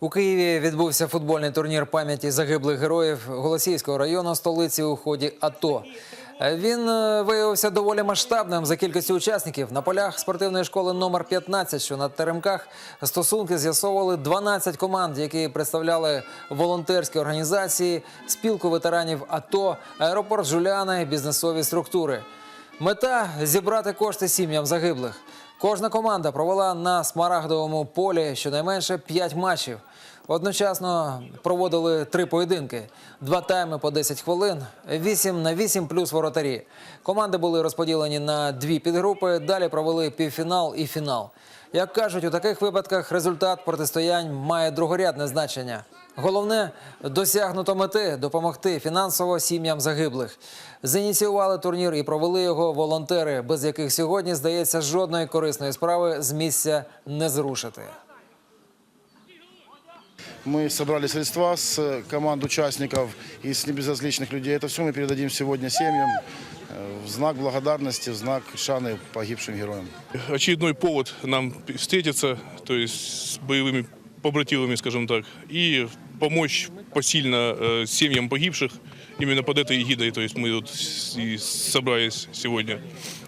У Києві відбувся футбольний турнір пам'яті загиблих героїв Голосіївського району столиці у ході АТО. Він е, виявився доволі масштабним за кількістю учасників. На полях спортивної школи номер 15, що на Теремках, стосунки з'ясовували 12 команд, які представляли волонтерські організації, спілку ветеранів АТО, аеропорт Жуляни, бізнесові структури. Мета зібрати кошти сім'ям загиблих. Кожна команда провела на смарагдовому полі щонайменше 5 матчів. Одночасно проводили три поєдинки: два тайми по 10 хвилин, 8 на 8 плюс воротарі. Команди були розподілені на дві підгрупи. Далі провели півфінал і фінал. Як кажуть, у таких випадках результат протистоянь має другорядне значення. Головне досягнуто мети допомогти фінансово сім'ям загиблих. Зініціювали турнір і провели його волонтери, без яких сьогодні здається жодної корисної справи з місця не зрушити. Мы собрали средства с э, команд участников и с небезразличных людей. Это все мы передадим сегодня семьям э, в знак благодарности, в знак шаны погибшим героям. очередной повод нам встретиться, то есть с боевыми побратимами, скажем так, и помочь посильно э, семьям погибших именно под этой эгидой, то есть мы тут с- и собрались сегодня.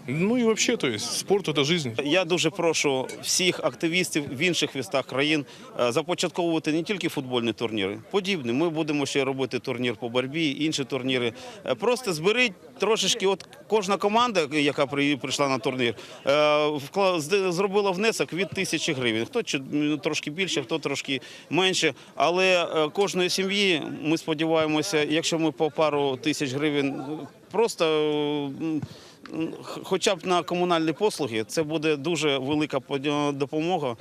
Ну и вообще, то есть спорт – это жизнь. Я дуже прошу всіх активістів в інших містах країн е, започатковувати не тільки футбольні турніри, подібні. Ми будемо ще робити турнір по боротьбі, інші турніри. Е, Просто зберіть трошечки. От кожна команда, яка при- прийшла на турнір, е, вкла- зд- зробила внесок від тисячі гривень. Хто чи- м, трошки більше, хто трошки менше. Але е, кожної сім'ї ми сподіваємося, якщо ми по пару тисяч гривень просто. Хоча б на комунальні послуги це буде дуже велика допомога.